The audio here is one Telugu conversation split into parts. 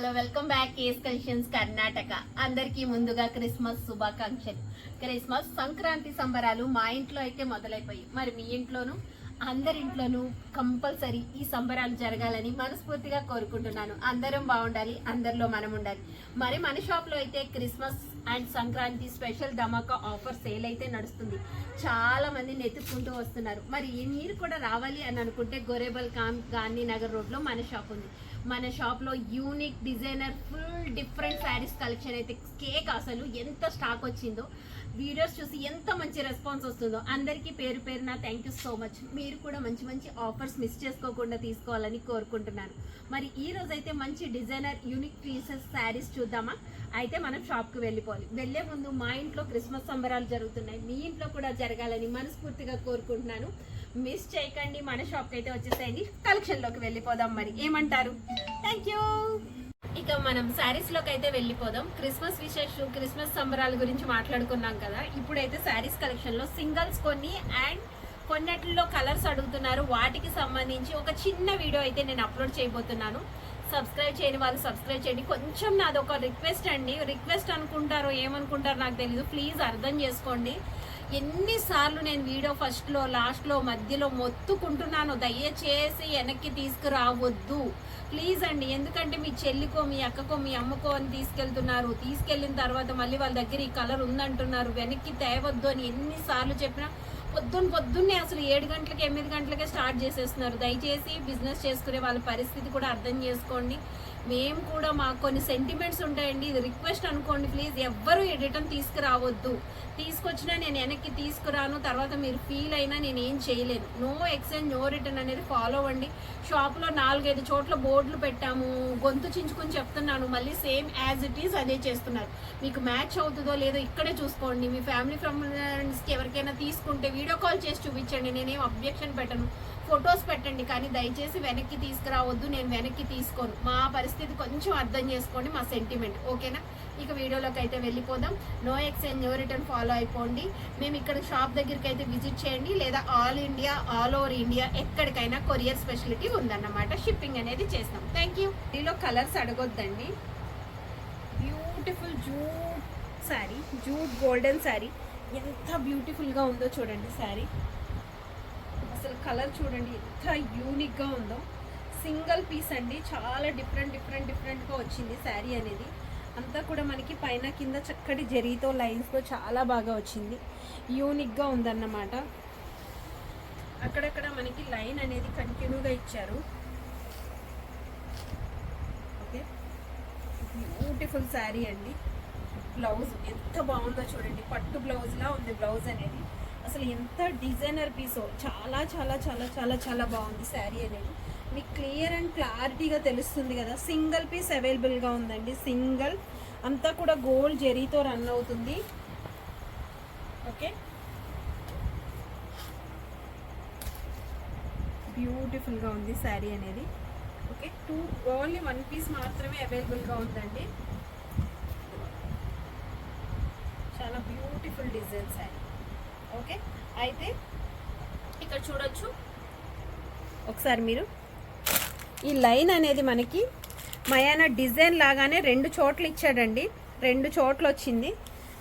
Hello welcome back. Case collections Karnataka. అందరికీ ముందుగా క్రిస్మస్ శుభాకాంక్షలు. క్రిస్మస్ సంక్రాంతి సంబరాలు మా ఇంట్లో అయితే మొదలైపోయి మరి మీ ఇంట్లోనూ? అందరింట్లోనూ కంపల్సరీ ఈ సంబరాలు జరగాలని మనస్ఫూర్తిగా కోరుకుంటున్నాను. అందరం బాగుండాలి అందరిలో మనం ఉండాలి. మరి మన షాప్లో అయితే క్రిస్మస్ అండ్ సంక్రాంతి స్పెషల్ ధమాకా ఆఫర్ సేల్ అయితే నడుస్తుంది. చాలా మంది నెత్తుకుంటూ వస్తున్నారు. మరి మీరు కూడా రావాలి అని అనుకుంటే గొరేబల్ కామ్ గాంధీనగర్ రోడ్లో మన షాప్ ఉంది. మన షాప్లో unique designer full different saris collection అయితే కేక్ అసలు ఎంత స్టాక్ వచ్చిందో వీడియోస్ చూసి ఎంత మంచి రెస్పాన్స్ వస్తుందో అందరికీ పేరు పేరున థ్యాంక్ యూ సో మచ్ మీరు కూడా మంచి మంచి ఆఫర్స్ మిస్ చేసుకోకుండా తీసుకోవాలని కోరుకుంటున్నాను. మరి ఈ రోజైతే అయితే మంచి డిజైనర్ యూనిక్ పీసెస్ శారీస్ చూద్దామా? అయితే మనం షాప్కి వెళ్ళిపోవాలి. వెళ్ళే ముందు మా ఇంట్లో క్రిస్మస్ సంబరాలు జరుగుతున్నాయి. మీ ఇంట్లో కూడా జరగాలని మనస్ఫూర్తిగా కోరుకుంటున్నాను. మిస్ చేయకండి మన షాప్కి అయితే వచ్చేసేయండి. కలెక్షన్లోకి వెళ్ళిపోదాం మరి. ఏమంటారు? థ్యాంక్ యూ ఇక మనం శారీస్లోకి అయితే వెళ్ళిపోదాం. క్రిస్మస్ విశేష క్రిస్మస్ సంబరాల గురించి మాట్లాడుకున్నాం కదా. ఇప్పుడైతే శారీస్ కలెక్షన్లో కొన్ని అండ్ కొన్నిటిలో కలర్స్ అడుగుతున్నారు. వాటికి సంబంధించి ఒక చిన్న వీడియో అయితే నేను అప్లోడ్ చేయబోతున్నాను. సబ్స్క్రైబ్ చేయని వాళ్ళు సబ్స్క్రైబ్ చేయండి. కొంచెం నాది ఒక రిక్వెస్ట్ అండి. రిక్వెస్ట్ అనుకుంటారో ఏమనుకుంటారో నాకు తెలియదు ప్లీజ్ అర్థం చేసుకోండి. ఎన్నిసార్లు నేను వీడియో ఫస్ట్లో లాస్ట్లో మధ్యలో మొత్తుకుంటున్నాను దయచేసి వెనక్కి తీసుకురావద్దు. ప్లీజ్ అండి ఎందుకంటే మీ చెల్లికో మీ అక్కకో మీ అమ్మకో అని తీసుకెళ్తున్నారు. తీసుకెళ్ళిన తర్వాత మళ్ళీ వాళ్ళ దగ్గర ఈ కలర్ ఉందంటున్నారు. వెనక్కి తేవద్దు అని ఎన్నిసార్లు చెప్పినా పొద్దున్న పొద్దున్నే అసలు ఏడు గంటలకి ఎనిమిది గంటలకే స్టార్ట్ చేసేస్తున్నారు. దయచేసి బిజినెస్ చేసుకునే వాళ్ళ పరిస్థితి కూడా అర్థం చేసుకోండి. మేము కూడా మాకు కొన్ని సెంటిమెంట్స్ ఉంటాయండి. ఇది రిక్వెస్ట్ అనుకోండి ప్లీజ్ ఎవ్వరు రిటర్న్ తీసుకురావద్దు. తీసుకొచ్చినా నేను వెనక్కి తీసుకురాను తర్వాత మీరు ఫీల్ అయినా నేను ఏం చేయలేను. నో ఎక్స్చేంజ్ నో రిటర్న్ అనేది ఫాలో అవ్వండి. షాప్లో నాలుగైదు చోట్ల బోర్డులు పెట్టాము గొంతు చించుకుని చెప్తున్నాను మళ్ళీ సేమ్ యాజ్ ఇట్ ఈస్ అదే చేస్తున్నారు. మీకు మ్యాచ్ అవుతుందో లేదో ఇక్కడే చూసుకోండి. మీ ఫ్యామిలీ ఫ్రెండ్స్కి ఎవరికైనా తీసుకుంటే వీడియో కాల్ చేసి చూపించండి. నేనేం అబ్జెక్షన్ పెట్టను. ఫొటోస్ పెట్టండి కానీ దయచేసి వెనక్కి తీసుకురావద్దు నేను వెనక్కి తీసుకోను. మా పరిస్థితి కొంచెం అర్థం చేసుకోండి మా సెంటిమెంట్ ఓకేనా? ఇక వీడియోలోకి అయితే వెళ్ళిపోదాం. No exchange no return follow అయిపోండి. మేము ఇక్కడ షాప్ దగ్గరికి అయితే విజిట్ చేయండి లేదా all India all over India ఎక్కడికైనా కొరియర్ స్పెషాలిటీ ఉందన్నమాట. షిప్పింగ్ అనేది చేస్తాం. థ్యాంక్ యూ దీనిలో colours అడగొద్దండి. Beautiful jute sari jute golden sari ఎంత బ్యూటిఫుల్గా ఉందో చూడండి శారీ కలర్ చూడండి ఎంత యూనిక్గా ఉందో. సింగిల్ పీస్ అండి చాలా డిఫరెంట్ డిఫరెంట్ డిఫరెంట్గా వచ్చింది శారీ అనేది. అంతా కూడా మనకి పైన కింద చక్కటి జరీతో లైన్స్తో చాలా బాగా వచ్చింది. యూనిక్గా ఉందన్నమాట. అక్కడక్కడ మనకి లైన్ అనేది కంటిన్యూగా ఇచ్చారు. ఓకే. బ్యూటిఫుల్ శారీ అండి. బ్లౌజ్ ఎంత బాగుందో చూడండి పట్టు బ్లౌజ్లా ఉంది బ్లౌజ్ అనేది. అసలు ఎంత డిజైనర్ పీసో చాలా చాలా చాలా చాలా చాలా బాగుంది శారీ అనేది. మీకు క్లియర్ అండ్ క్లారిటీగా తెలుస్తుంది కదా సింగిల్ పీస్ అవైలబుల్గా ఉందండి సింగిల్. అంతా కూడా గోల్డ్ జెరీతో రన్ అవుతుంది. ఓకే. బ్యూటిఫుల్గా ఉంది శారీ అనేది. Okay two only one piece మాత్రమే అవైలబుల్గా ఉందండి. చాలా బ్యూటిఫుల్ డిజైన్ శారీ. ఓకే అయితే ఇక్కడ చూడొచ్చు. ఒకసారి మీరు. ఈ లైన్ అనేది మనకి మయానా డిజైన్ లాగానే రెండు చోట్ల ఇచ్చాడండి. రెండు చోట్ల వచ్చింది.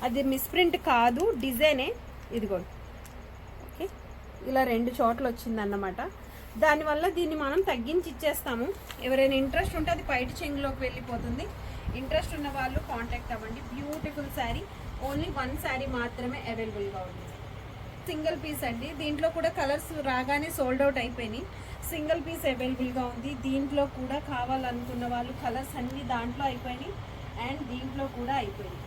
అది మిస్ప్రింట్ కాదు డిజైనే. ఇదిగోండి. ఓకే. ఇలా రెండు చోట్ల వచ్చింది అన్నమాట దానివల్ల దీన్ని మనం తగ్గించి ఇచ్చేస్తాము. ఎవరైనా ఇంట్రెస్ట్ ఉంటే అది బయట చెంగులోకి వెళ్ళిపోతుంది. ఇంట్రెస్ట్ ఉన్న వాళ్ళు కాంటాక్ట్ అవ్వండి. Beautiful sari only one sari మాత్రమే అవైలబుల్గా ఉంది. సింగిల్ పీస్ అండి. దీంట్లో కూడా కలర్స్ రాగానే సోల్డ్ అవుట్ అయిపోయినాయి. సింగిల్ పీస్ అవైలబుల్గా ఉంది. దీంట్లో కూడా కావాలనుకున్న వాళ్ళు కలర్స్ అన్ని దాంట్లో అయిపోయినాయి. అండ్ దీంట్లో కూడా అయిపోయినాయి.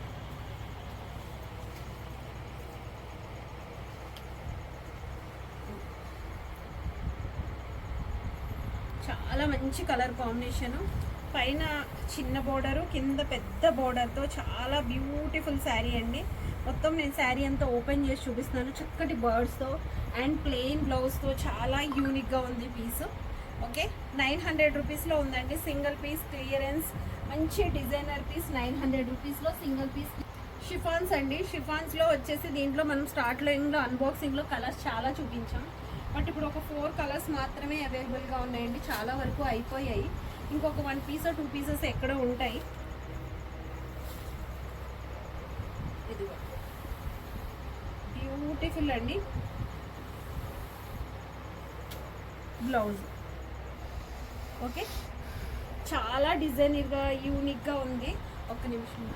చాలా మంచి కలర్ కాంబినేషను. పైన చిన్న బోర్డరు కింద పెద్ద బోర్డర్తో చాలా బ్యూటిఫుల్ శారీ అండి. మొత్తం నేను శారీ అంతా ఓపెన్ చేసి చూపిస్తున్నాను. చక్కటి బర్డ్స్తో అండ్ ప్లెయిన్ బ్లౌజ్తో చాలా యూనిక్గా ఉంది పీస్ ఓకే నైన్ హండ్రెడ్ రూపీస్లో ఉందండి. సింగిల్ పీస్ క్లియరెన్స్ మంచి డిజైనర్ పీస్ నైన్ హండ్రెడ్ రూపీస్లో సింగిల్ పీస్ షిఫాన్స్ అండి. షిఫాన్స్లో వచ్చేసి దీంట్లో మనం స్టార్టింగ్లో అన్బాక్సింగ్లో కలర్స్ చాలా చూపించాం. బట్ ఇప్పుడు ఒక ఫోర్ కలర్స్ మాత్రమే అవైలబుల్గా ఉన్నాయండి. చాలా వరకు అయిపోయాయి. ఇంకొక వన్ పీస్ టూ పీసెస్ ఎక్కడో ఉంటాయి ఇదిగో బ్యూటిఫుల్ అండి. బ్లౌజ్. ఓకే? చాలా డిజైనర్గా యూనిక్గా ఉంది. ఒక్క నిమిషం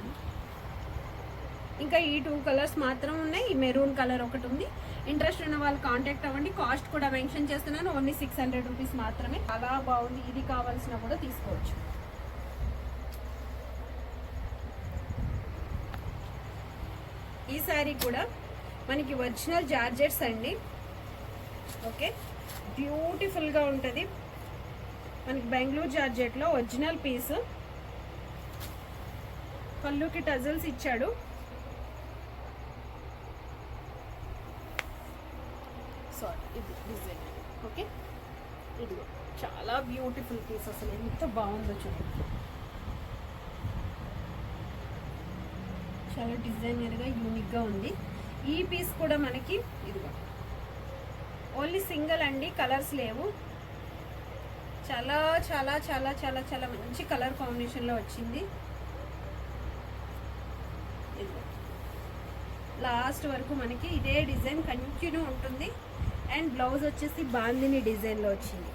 ఇంకా ఈ టూ కలర్స్ మాత్రం ఉన్నాయి. ఈ మెరూన్ కలర్ ఒకటి ఉంది. ఇంట్రెస్ట్ ఉన్న వాళ్ళు కాంటాక్ట్ అవ్వండి. కాస్ట్ కూడా మెన్షన్ చేస్తున్నాను. ఓన్లీ సిక్స్ హండ్రెడ్ రూపీస్ మాత్రమే. అలా బాగుంది. ఇది కావాల్సిన కూడా తీసుకోవచ్చు. ఈ శారీ కూడా మనకి ఒరిజినల్ జార్జెట్స్ అండి. ఓకే. బ్యూటిఫుల్గా ఉంటుంది. మనకి బెంగళూరు జార్జెట్లో ఒరిజినల్ పీస్. పళ్ళుకి టజల్స్ ఇచ్చాడు. సారీ ఇది డిజైన్ ఓకే. ఇది చాలా బ్యూటిఫుల్ పీస్ అసలు. ఎంత బాగుందో చూడండి చాలా డిజైనర్గా యూనిక్గా ఉంది. ఈ పీస్ కూడా మనకి ఇదిగో. ఓన్లీ సింగిల్ అండి కలర్స్ లేవు. చాలా చాలా చాలా చాలా చాలా మంచి కలర్ కాంబినేషన్లో వచ్చింది. ఇదిగో. లాస్ట్ వరకు మనకి ఇదే డిజైన్ కంటిన్యూ ఉంటుంది. అండ్ బ్లౌజ్ వచ్చేసి బాందిని డిజైన్లో వచ్చింది.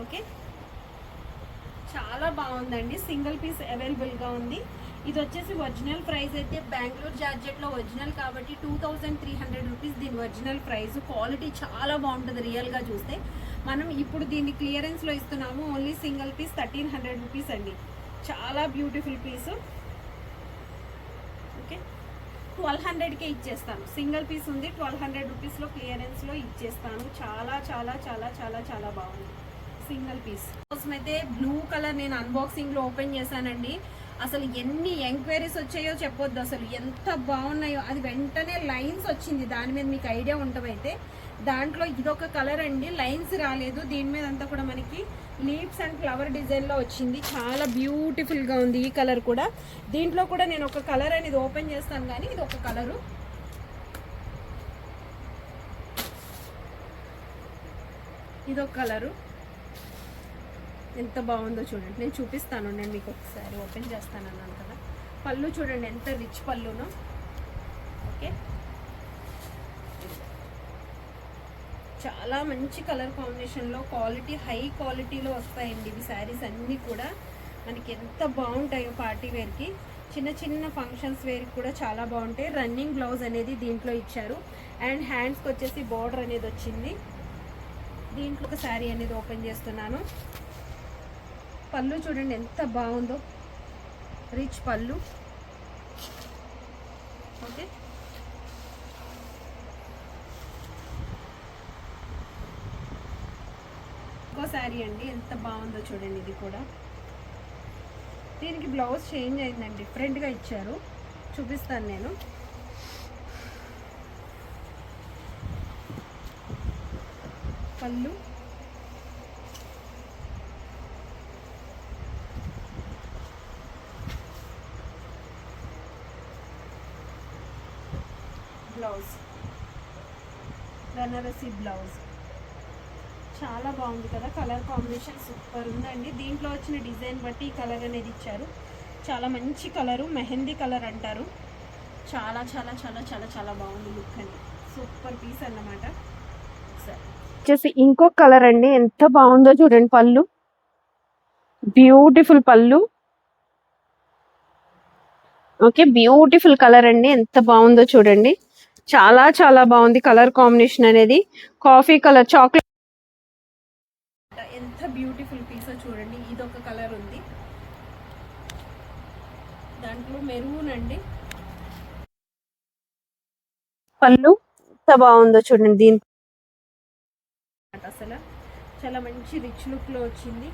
ఓకే? చాలా బాగుందండి. సింగిల్ పీస్ అవైలబుల్గా ఉంది. ఇది వచ్చేసి ఒరిజినల్ ప్రైస్ అయితే బెంగళూరు జార్జెట్లో ఒరిజినల్ కాబట్టి two thousand three hundred rupees దీని ఒరిజినల్ ప్రైస్. క్వాలిటీ చాలా బాగుంటుంది రియల్గా చూస్తే. మనం ఇప్పుడు దీన్ని క్లియరెన్స్లో ఇస్తున్నాము. Only single piece thirteen hundred rupees అండి. చాలా బ్యూటిఫుల్ పీసు ఓకే ట్వెల్వ్ హండ్రెడ్కే ఇచ్చేస్తాను. సింగిల్ పీస్ ఉంది. ట్వెల్వ్ హండ్రెడ్ రూపీస్లో క్లియరెన్స్లో ఇచ్చేస్తాను. చాలా చాలా చాలా చాలా చాలా బాగుంది. సింగిల్ పీస్ కోసం అయితే బ్లూ కలర్ నేను అన్బాక్సింగ్లో ఓపెన్ చేశానండి. అసలు ఎన్ని ఎంక్వైరీస్ వచ్చాయో చెప్పొద్దు అసలు. ఎంత బాగున్నాయో. అది వెంటనే లైన్స్ వచ్చింది. దాని మీద మీకు ఐడియా ఉండవైతే దాంట్లో ఇదొక కలర్ అండి. లైన్స్ రాలేదు. దీని మీద అంతా కూడా మనకి లీవ్స్ అండ్ ఫ్లవర్ డిజైన్లో వచ్చింది. చాలా బ్యూటిఫుల్గా ఉంది ఈ కలర్ కూడా. దీంట్లో కూడా నేను ఒక కలర్ అనేది ఓపెన్ చేస్తాను కానీ ఇది ఒక కలరు. ఇదొక కలరు. ఎంత బాగుందో చూడండి. నేను చూపిస్తాను నేను మీకు ఒకసారి ఓపెన్ చేస్తాను అన్నాను కదా. పళ్ళు చూడండి ఎంత రిచ్ పళ్ళునో. ఓకే. చాలా మంచి కలర్ కాంబినేషన్లో క్వాలిటీ హై క్వాలిటీలో వస్తాయండి ఇవి శారీస్ అన్నీ కూడా. మనకి ఎంత బాగుంటాయో పార్టీ వేర్కి చిన్న చిన్న ఫంక్షన్స్ వేర్కి కూడా చాలా బాగుంటాయి. రన్నింగ్ బ్లౌజ్ అనేది దీంట్లో ఇచ్చారు. అండ్ హ్యాండ్స్కి వచ్చేసి బార్డర్ అనేది వచ్చింది. దీంట్లో ఒక శారీ అనేది ఓపెన్ చేస్తున్నాను. పళ్ళు చూడండి ఎంత బాగుందో. రిచ్ పళ్ళు. ఓకే. ఇంకో శారీ అండి ఎంత బాగుందో చూడండి ఇది కూడా. దీనికి బ్లౌజ్ చేంజ్ అయిందండి డిఫరెంట్గా ఇచ్చారు. చూపిస్తాను నేను. పళ్ళు. బ్లౌజ్. బెనారసీ బ్లౌజ్. చాలా బాగుంది కదా కలర్ కాంబినేషన్ సూపర్ ఉందండి. దీంట్లో వచ్చిన డిజైన్ బట్టి ఈ కలర్ అనేది ఇచ్చారు. చాలా మంచి కలరు మెహందీ కలర్ అంటారు. చాలా చాలా చాలా చాలా చాలా బాగుంది లుక్ అని సూపర్ పీస్ అన్నమాట. సరే. వచ్చేసి ఇంకో కలర్ అండి. ఎంత బాగుందో చూడండి పళ్ళు. బ్యూటిఫుల్ పళ్ళు. ఓకే బ్యూటిఫుల్ కలర్ అండి. ఎంత బాగుందో చూడండి. చాలా చాలా బాగుంది కలర్ కాంబినేషన్ అనేది. Coffee colour chocolate. ఎంత బ్యూటిఫుల్ పీస్ చూడండి ఇది ఒక కలర్ ఉంది. దాంట్లో మెరూన్ అండి. పళ్ళు ఎంత బాగుందో చూడండి దీని అసలు చాలా మంచి రిచ్ లుక్లో వచ్చింది.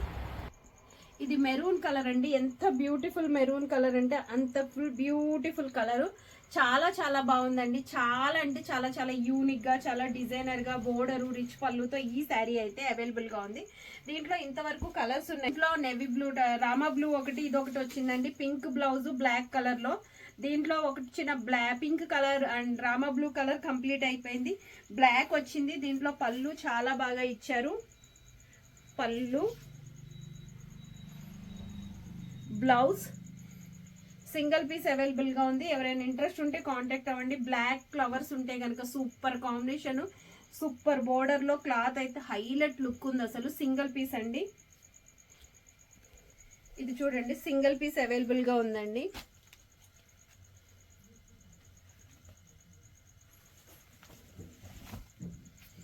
ఇది మెరూన్ కలర్ అండి. ఎంత బ్యూటిఫుల్ మెరూన్ కలర్ అంటే అంత ఫుల్ బ్యూటిఫుల్ కలర్. చాలా చాలా బాగుందండి. చాలా అంటే చాలా చాలా యూనిక్గా చాలా డిజైనర్గా బోర్డరు బోర్డర్ రిచ్ పళ్ళుతో ఈ శారీ అయితే అవైలబుల్గా ఉంది. దీంట్లో ఇంతవరకు కలర్స్ ఉన్నాయి. ఇంట్లో నెవీ బ్లూ రామా బ్లూ ఒకటి ఇది ఒకటి వచ్చిందండి పింక్ బ్లౌజ్ బ్లాక్ కలర్లో దీంట్లో ఒకటి చిన్న black pink colour and Rama blue colour complete అయిపోయింది. బ్లాక్ వచ్చింది. దీంట్లో పళ్ళు చాలా బాగా ఇచ్చారు. పళ్ళు బ్లౌజ్. సింగిల్ పీస్ అవైలబుల్గా ఉంది. ఎవరైనా ఇంట్రెస్ట్ ఉంటే కాంటాక్ట్ అవ్వండి. బ్లాక్ ఫ్లవర్స్ ఉంటే కనుక సూపర్ కాంబినేషన్. సూపర్ బోర్డర్లో క్లాత్ అయితే హైలైట్ లుక్ ఉంది అసలు. సింగిల్ పీస్ అండి. ఇది చూడండి సింగిల్ పీస్ అవైలబుల్గా ఉందండి.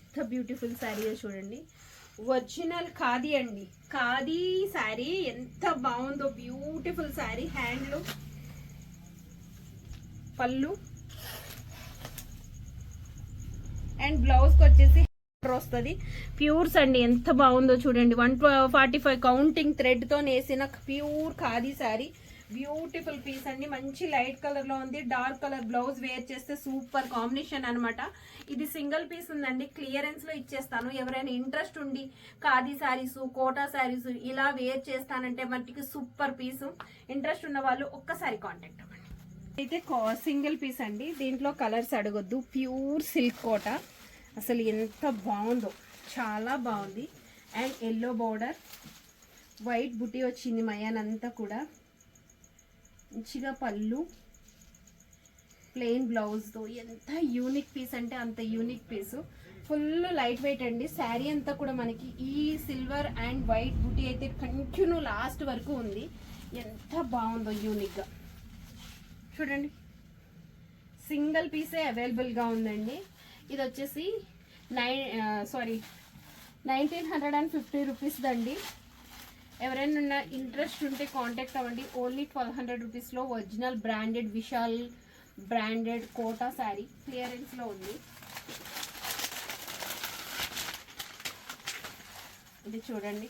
ఎంత బ్యూటిఫుల్ శారీ చూడండి. ఒరిజినల్ ఖాదీ అండి. ఖాదీ శారీ ఎంత బాగుందో బ్యూటిఫుల్ శారీ. హ్యాండ్లు పళ్ళు అండ్ బ్లౌజ్కి వచ్చేసి వస్తుంది. ప్యూర్స్ అండి ఎంత బాగుందో చూడండి. వన్ ఫార్టీ ఫైవ్ కౌంటింగ్ థ్రెడ్తో నేసిన pure khadi sari. Beautiful piece అండి. మంచి లైట్ కలర్లో ఉంది. డార్క్ కలర్ బ్లౌజ్ వేర్ చేస్తే సూపర్ కాంబినేషన్ అనమాట ఇది సింగిల్ పీస్ ఉందండి. క్లియరెన్స్లో ఇచ్చేస్తాను. ఎవరైనా ఇంట్రెస్ట్ ఉండి ఖాదీ శారీస్ కోటా శారీస్ ఇలా వేర్ చేస్తానంటే మట్టికి సూపర్ పీస్. ఇంట్రెస్ట్ ఉన్న వాళ్ళు ఒక్కసారి కాంటాక్ట్ అవ్వండి. అయితే సింగిల్ పీస్ అండి. దీంట్లో కలర్స్ అడగొద్దు. Pure silk Kota. అసలు ఎంత బాగుందో. చాలా బాగుంది. And yellow border. వైట్ బుటీ వచ్చింది మయానంతా కూడా. మంచిగా పళ్ళు ప్లెయిన్ బ్లౌజ్తో ఎంత యూనిక్ పీస్ అంటే అంత unique piece full light weight అండి. శారీ అంతా కూడా మనకి ఈ సిల్వర్ అండ్ వైట్ బుటీ అయితే కంటిన్యూ లాస్ట్ వరకు ఉంది. ఎంత బాగుందో యూనిక్గా చూడండి. సింగిల్ పీసే అవైలబుల్గా ఉందండి. ఇది వచ్చేసి nine sorry nineteen hundred and fifty rupees దండి. ఎవరైనా ఇంట్రెస్ట్ ఉంటే కాంటాక్ట్ అవ్వండి. ఓన్లీ ట్వెల్వ్ హండ్రెడ్ రూపీస్లో original branded Vishal branded Kota sari క్లియరెన్స్లో ఉంది. ఇది చూడండి.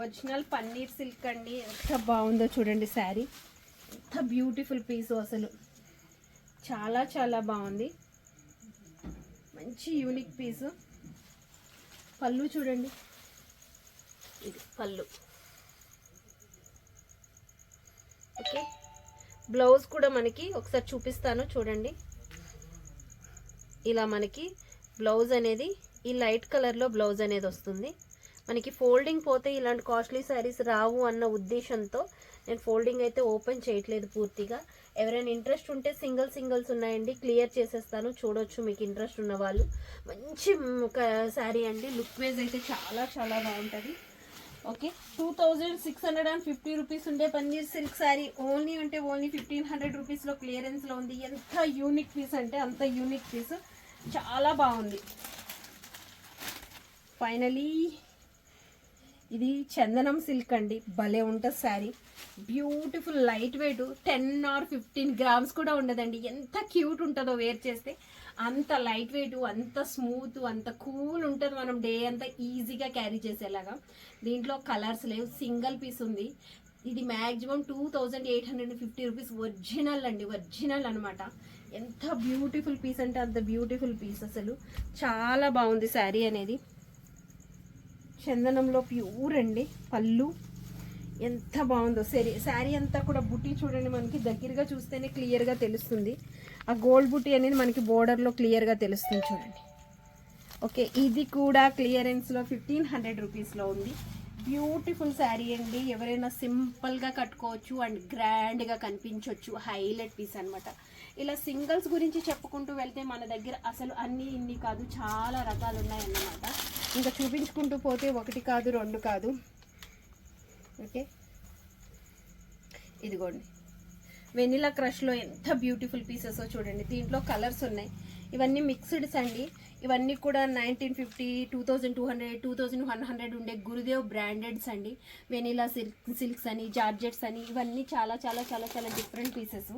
ఒరిజినల్ పన్నీర్ సిల్క్ అండి. ఎంత బాగుందో చూడండి శారీ ఎంత బ్యూటిఫుల్ పీస్ అసలు. చాలా చాలా బాగుంది. మంచి యూనిక్ పీసు పళ్ళు చూడండి. ఇది పళ్ళు. ఓకే? బ్లౌజ్ కూడా మనకి ఒకసారి చూపిస్తాను చూడండి. ఇలా మనకి బ్లౌజ్ అనేది ఈ లైట్ కలర్లో బ్లౌజ్ అనేది వస్తుంది. మనకి ఫోల్డింగ్ పోతే ఇలాంటి కాస్ట్లీ శారీస్ రావు అన్న ఉద్దేశంతో నేను ఫోల్డింగ్ అయితే ఓపెన్ చేయట్లేదు పూర్తిగా. ఎవరైనా ఇంట్రెస్ట్ ఉంటే సింగిల్ సింగిల్స్ ఉన్నాయండి క్లియర్ చేసేస్తాను. చూడొచ్చు మీకు ఇంట్రెస్ట్ ఉన్న వాళ్ళు. మంచి శారీ అండి. లుక్ వైజ్ అయితే చాలా చాలా బాగుంటుంది. Okay? Two thousand six hundred and fifty rupees ఉండే పన్నీర్ సిల్క్ శారీ ఓన్లీ అంటే ఓన్లీ ఫిఫ్టీన్ హండ్రెడ్ రూపీస్లో క్లియరెన్స్లో ఉంది. ఎంత యూనిక్ పీస్ అంటే అంత యూనిక్ పీస్ చాలా బాగుంది. ఫైనలీ ఇది చందనం సిల్క్ అండి. భలే ఉంటుంది sari. Beautiful light weight ten or fifteen grams కూడా ఉండదండి. ఎంత క్యూట్ ఉంటుందో వేర్ చేస్తే. అంత లైట్ వెయిట్ అంత స్మూత్ అంత కూల్ ఉంటుంది మనం డే అంతా ఈజీగా క్యారీ చేసేలాగా. దీంట్లో కలర్స్ లేవు సింగిల్ పీస్ ఉంది. ఇది maximum two thousand eight hundred fifty rupees original అండి ఒరిజినల్ అనమాట ఎంత బ్యూటిఫుల్ పీస్ అంటే అంత బ్యూటిఫుల్ పీస్ అసలు. చాలా బాగుంది శారీ అనేది. చందనంలో ప్యూర్ అండి పళ్ళు. ఎంత బాగుందో. సరే శారీ అంతా కూడా బుట్టి చూడండి మనకి దగ్గరగా చూస్తేనే క్లియర్గా తెలుస్తుంది. ఆ గోల్డ్ బుట్టి అనేది మనకి బోర్డర్లో క్లియర్గా తెలుస్తుంది చూడండి. ఓకే ఇది కూడా క్లియరెన్స్లో ఫిఫ్టీన్ హండ్రెడ్ రూపీస్లో ఉంది. బ్యూటిఫుల్ శారీ అండి. ఎవరైనా సింపుల్గా కట్టుకోవచ్చు అండ్ గ్రాండ్గా కనిపించవచ్చు హైలైట్ పీస్ అనమాట ఇలా సింగిల్స్ గురించి చెప్పుకుంటూ వెళ్తే మన దగ్గర అసలు అన్నీ ఇన్ని కాదు చాలా రకాలు ఉన్నాయన్నమాట. ఇంకా చూపించుకుంటూ పోతే ఒకటి కాదు రెండు కాదు. ఓకే ఇదిగోండి. వెనిలా క్రష్లో ఎంత బ్యూటిఫుల్ పీసెస్ చూడండి. దీంట్లో కలర్స్ ఉన్నాయి. ఇవన్నీ మిక్స్డ్స్ అండి. ఇవన్నీ కూడా nineteen fifty two thousand two hundred two thousand one hundred ఉండే గురుదేవ్ బ్రాండెడ్స్ అండి. వెనీలా సిల్క్ సిల్క్స్ అని జార్జెట్స్ అని ఇవన్నీ చాలా చాలా చాలా చాలా డిఫరెంట్ పీసెస్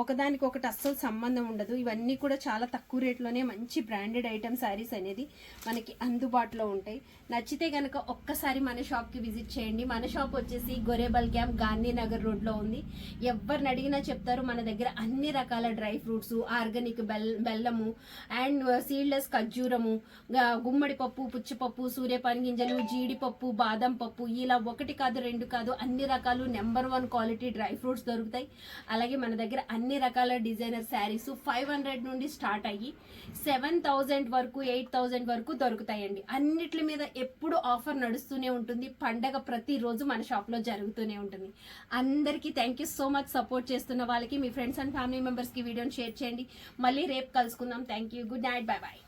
ఒకదానికి ఒకటి అస్సలు సంబంధం ఉండదు. ఇవన్నీ కూడా చాలా తక్కువ రేట్లోనే మంచి బ్రాండెడ్ ఐటమ్ శారీస్ అనేది మనకి అందుబాటులో ఉంటాయి. నచ్చితే కనుక ఒక్కసారి మన షాప్కి విజిట్ చేయండి. మన షాప్ వచ్చేసి గొరేబల్ క్యాంప్ గాంధీనగర్ రోడ్లో ఉంది. ఎవరిని అడిగినా చెప్తారు. మన దగ్గర అన్ని రకాల డ్రై ఫ్రూట్స్ ఆర్గానిక్ బెల్ బెల్లము అండ్ uh, సీడ్లెస్ ఖర్జూరం ఖర్జూరము గుమ్మడి పప్పు పుచ్చిపప్పు సూర్యపాని గింజలు జీడిపప్పు బాదం పప్పు ఇలా ఒకటి కాదు రెండు కాదు అన్ని రకాలు number one quality dry fruits దొరుకుతాయి. అలాగే మన దగ్గర అన్ని రకాల డిజైనర్ శారీస్ ఫైవ్ హండ్రెడ్ నుండి స్టార్ట్ అయ్యి సెవెన్ థౌజండ్ వరకు ఎయిట్ థౌజండ్ వరకు దొరుకుతాయండి. అన్నిటి మీద ఎప్పుడు ఆఫర్ నడుస్తూనే ఉంటుంది. పండగ ప్రతిరోజు మన షాప్లో జరుగుతూనే ఉంటుంది. అందరికీ thank you so much support చేస్తున్న వాళ్ళకి మీ ఫ్రెండ్స్ అండ్ ఫ్యామిలీ మెంబర్స్కి వీడియోని షేర్ చేయండి. మళ్ళీ రేపు కలుసుకుందాం. Thank you good night bye bye